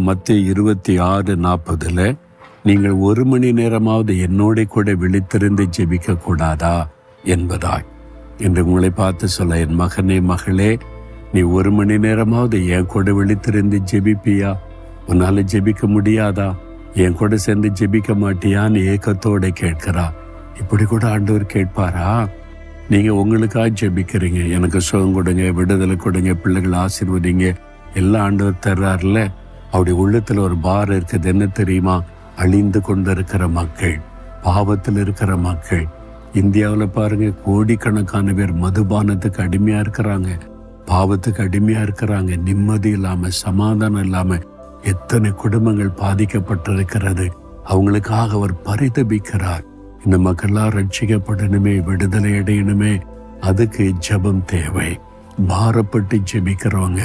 மத்திய இருபத்தி ஆறு நாற்பதுல நீங்கள் ஒரு மணி நேரமாவது என்னோட கூட விழித்திருந்து ஜெபிக்க கூடாதா என்பதாய். என்று உங்களை பார்த்து சொல்ல என் மகனே மகளே நீ ஒரு மணி நேரமாவது என் கூட விழித்திருந்து ஜெபிப்பியா? உன்னால ஜெபிக்க முடியாதா? என் கூட சேர்ந்து ஜெபிக்க மாட்டியான்னு ஏக்கத்தோட கேட்கிறா. இப்படி கூட ஆண்டவர் கேட்பாரா? நீங்க உங்களுக்காக ஜெபிக்கிறீங்க. எனக்கு சுகம் கொடுங்க விடுதலை கொடுங்க பிள்ளைகளை ஆசீர்வதிங்க. எல்லாம் ஆண்டவர் தர்றாருல. அவருடைய உள்ளத்தில் ஒரு பாரம் இருக்குது. என்ன தெரியுமா? அழிந்து கொண்டிருக்கிற மக்கள் பாவத்தில் இருக்கிற மக்கள். இந்தியாவில் பாருங்க கோடிக்கணக்கான பேர் மதுபானத்துக்கு அடிமையா இருக்கிறாங்க. பாவத்துக்கு அடிமையா இருக்கிறாங்க. நிம்மதி இல்லாம சமாதானம் இல்லாம எத்தனை குடும்பங்கள் பாதிக்கப்பட்டிருக்கிறது. அவங்களுக்காக அவர் பரிதபிக்கிறார். இந்த மக்கள்லாம் ரட்சிக்கப்படணுமே விடுதலை அடையணுமே. அதுக்கு ஜெபம் தேவை. பாரப்பட்டு ஜெபிக்கிறவங்க